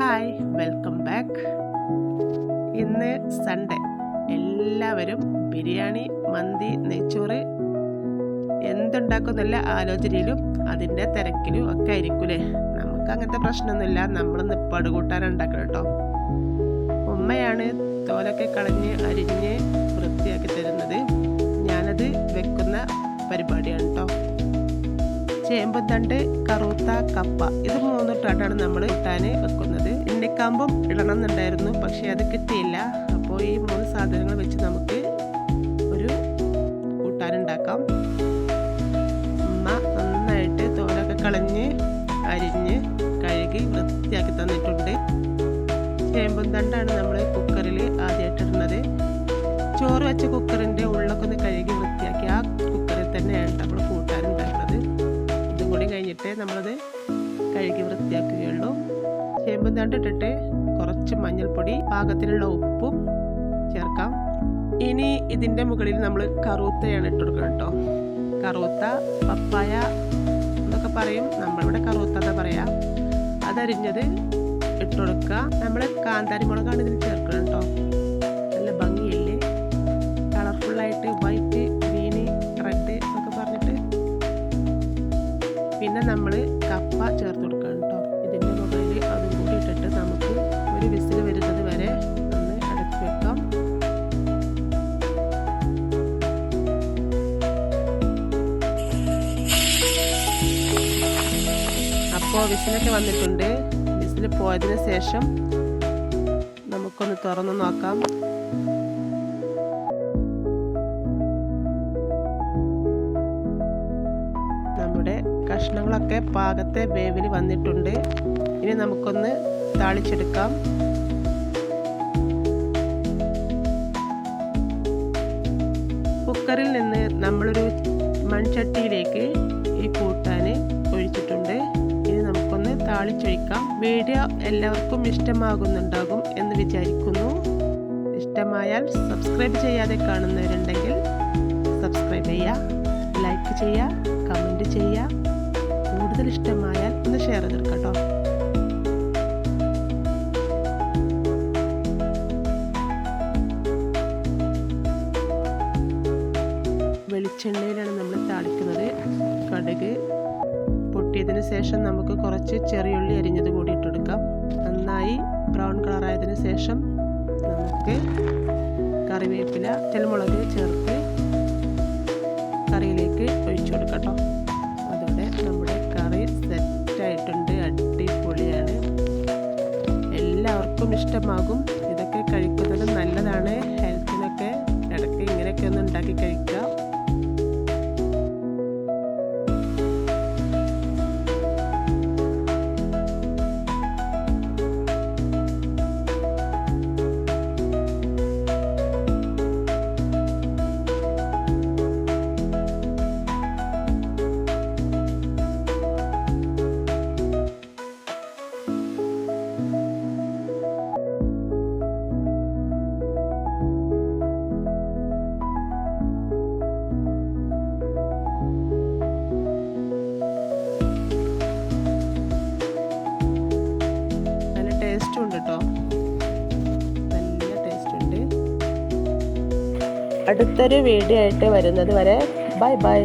Hi welcome back ഇന്ന് Sunday എല്ലാവരും ബിരിയാണി മന്തി നെയ്ച്ചോറ് എന്തുണ്ടാക്കുന്നില്ല ആലോചനയിലും അതിന്റെ തിരക്കിലും ഒക്കെ ആയിരിക്കൂലേ? നമുക്ക് അങ്ങനത്തെ പ്രശ്നമൊന്നുമില്ല. നമ്മൾ നിപ്പാട് കൂട്ടാൻ ഉണ്ടാക്കണം കേട്ടോ. ഉമ്മയാണ് തോലൊക്കെ കളഞ്ഞ് അരിഞ്ഞ് വൃത്തിയാക്കി തരുന്നത്. ഞാനത് വെക്കുന്ന പരിപാടിയാണ് കേട്ടോ. ചേമ്പും തണ്ട് കറുത്ത കപ്പ ഇത് മൂന്നിട്ടാണ് നമ്മൾ ഇട്ടാൻ വെക്കുന്നത്. എണ്ണക്കാമ്പും ഇടണം എന്നുണ്ടായിരുന്നു പക്ഷേ അത് കിട്ടിയില്ല. അപ്പോൾ ഈ മൂന്ന് സാധനങ്ങൾ വെച്ച് നമുക്ക് ഒരു കൂട്ടാനുണ്ടാക്കാം. ഉമ്മ നന്നായിട്ട് തോലൊക്കെ കളഞ്ഞ് അരിഞ്ഞ് കഴുകി വൃത്തിയാക്കി തന്നിട്ടുണ്ട്. ചേമ്പും തണ്ടാണ് നമ്മൾ കുക്കറിൽ ആദ്യമായിട്ട് ഇടുന്നത് ചോറ് വെച്ച കുക്കറിന്റെ ഉള്ളൊക്കെ ഒന്ന് കഴുകി കഴിഞ്ഞിട്ട് നമ്മളത് കഴുകി വൃത്തിയാക്കുകയുള്ളൂ. ചേമ്പും തണ്ട് ഇട്ടിട്ട് കുറച്ച് മഞ്ഞൾപ്പൊടി പാകത്തിലുള്ള ഉപ്പും ചേർക്കാം. ഇനി ഇതിന്റെ മുകളിൽ നമ്മൾ കറുത്തയാണ് ഇട്ട് കൊടുക്കണം കേട്ടോ. കറുത്ത പപ്പായ എന്നൊക്കെ പറയും. നമ്മളിവിടെ കറുത്ത എന്താ പറയാ. അതരിഞ്ഞത് ഇട്ട് കൊടുക്കുക. നമ്മൾ കാന്താരി മുളകാണ് ഇതിൽ ചേർക്കണം കേട്ടോ. നമ്മൾ കപ്പ ചേർത്ത് കൊടുക്കണം കേട്ടോ. ഇതിന്റെ മുകളിൽ അതും കൂടി ഇട്ടിട്ട് നമുക്ക് ഒരു വിസിൽ വരുന്നത് വരെ ഒന്ന് അടച്ചു വെക്കാം. അപ്പോൾ വിസിലൊക്കെ വന്നിട്ടുണ്ട്. വിസിൽ പോയതിന് ശേഷം നമുക്കൊന്ന് തുറന്ന് നോക്കാം. കഷ്ണങ്ങളൊക്കെ പാകത്തെ വേവിൽ വന്നിട്ടുണ്ട്. ഇനി നമുക്കൊന്ന് താളിച്ചെടുക്കാം. കുക്കറിൽ നിന്ന് നമ്മളൊരു മൺചട്ടിയിലേക്ക് ഈ കൂട്ടാൻ ഒഴിച്ചിട്ടുണ്ട്. ഇനി നമുക്കൊന്ന് താളിച്ചൊഴിക്കാം. വീഡിയോ എല്ലാവർക്കും ഇഷ്ടമാകുന്നുണ്ടാകും എന്ന് വിചാരിക്കുന്നു. ഇഷ്ടമായാൽ സബ്സ്ക്രൈബ് ചെയ്യാതെ കാണുന്നവരുണ്ടെങ്കിൽ സബ്സ്ക്രൈബ് ചെയ്യുക ലൈക്ക് ചെയ്യുക കമന്റ് ചെയ്യുക. ഷെയർ കേട്ടോ വെളിച്ചെണ്ണയിലാണ് നമ്മൾ താളിക്കുന്നത്. കടുക് പൊട്ടിയതിന് ശേഷം നമുക്ക് കുറച്ച് ചെറിയുള്ളി അരിഞ്ഞത് കൂടി ഇട്ടെടുക്കാം. നന്നായി ബ്രൗൺ കളറായതിനു ശേഷം നമുക്ക് കറിവേപ്പില ചെൽമുളക് ചേർത്ത് എല്ലാവർക്കും ഇഷ്ടമാകും. ഇതൊക്കെ കഴിക്കുന്നത് നല്ലതാണ്. ഹെൽത്തിനൊക്കെ ഇടയ്ക്ക് ഇങ്ങനെയൊക്കെ ഒന്ന് ഉണ്ടാക്കി കഴിക്കുക ടേസ്റ്റും ഉണ്ട് കേട്ടോ നല്ല ടേസ്റ്റ് ഉണ്ട് അടുത്തൊരു വീഡിയോ ആയിട്ട് വരുന്നത് വരെ ബൈ ബൈ.